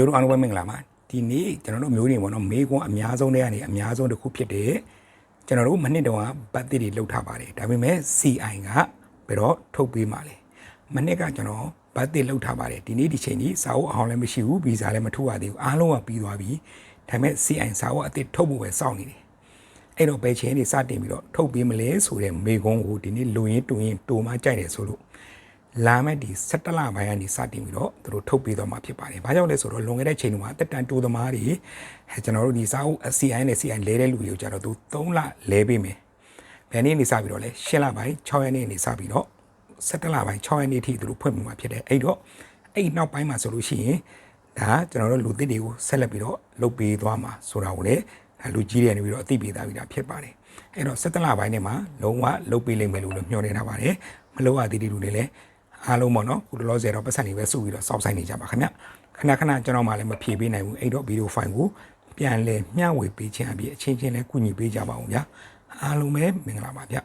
မျိုးတို့အားလုံးပဲမင်္ဂလာပါဒီနေ့ကျွန်တော်တို့မျိုးတွေပေါ့နော်မေကွန်အများဆုံးတွေကနေအများဆုံးတစ်ခုဖြစ်တဲ့ကျွန်တော်တို့မနှစ်တုန်းကဘတ်တစ်တွေလှုပ်ထားပါတယ်ဒါပေမဲ့ CI ကဘယ်တော့ထုတ်ပေးမှာလဲမနှစ်ကကျွန်တော်ဘတ်တစ်လှုပ်ထားပါတယ်ဒီနေ့ဒီချိန်ကြီးစာအုပ်အဟောင်းလည်းမရှိဘူးဗီဇာလည်းမထုတ်ရသေးဘူးအားလုံးကပြီးသွားပြီဒါပေမဲ့ CI စာအုပ်အသစ်ထုတ်ဖို့ပဲစောင့်နေတယ်အဲ့တော့ဘယ်ချိန်နေစတင်ပြီးတော့ထုတ်ပေးမလဲဆိုတဲ့မေကွန်ကိုဒီနေ့လူရင်းတူရင်တူမှကြိုက်တယ်ဆိုလို့ လာမဲ့ဒီ17လပိုင်းကနေစတင်ပြီးတော့သူတို့ထုတ်ပေးတော့မှာဖြစ်ပါတယ်။ဘာကြောင့်လဲဆိုတော့လွန်ခဲ့တဲ့ချိန်တုန်းကတက်တန်တူသမားတွေအဲကျွန်တော်တို့ဒီစာအုပ် CI နဲ့ CI လဲတဲ့လူတွေကိုကြတော့သူ3လလဲပေးမယ်။ဘယ်နေ့နေစပြီးတော့လဲ10လပိုင်း6ရက်နေ့နေစပြီးတော့17လပိုင်း6ရက်နေ့ထိသူတို့ဖွင့်ပြမှာဖြစ်တယ်။အဲ့တော့အဲ့နောက်ပိုင်းမှာဆိုလို့ရှိရင်ဒါကျွန်တော်တို့လူသစ်တွေကိုဆက်လက်ပြီးတော့လုပ်ပေးသွားမှာဆိုတာကိုလည်းလူကြီးတွေနေပြီးတော့အသိပေးသားပြီးတာဖြစ်ပါတယ်။အဲ့တော့17လပိုင်းထဲမှာလုံးဝလုပ်ပေးလိမ့်မယ်လို့လည်းမျှော်နေထားပါတယ်။မလုပ်ရသေးတဲ့လူတွေလည်း အားလုံးပေါ့နော်ခုလောလောဆယ်တော့ပတ်စံတွေပဲစုပြီးတော့စောင့်ဆိုင်နေကြပါခင်ဗျခဏခဏကျွန်တော်မှလည်းမဖြေပေးနိုင်ဘူးအဲ့တော့ဗီဒီယိုဖိုင်ကိုပြန်လဲမျှဝေပေးခြင်းအပြင်အချင်းချင်းလည်းကုညီပေးကြပါအောင်ဗျာအားလုံးပဲမင်္ဂလာပါဗျ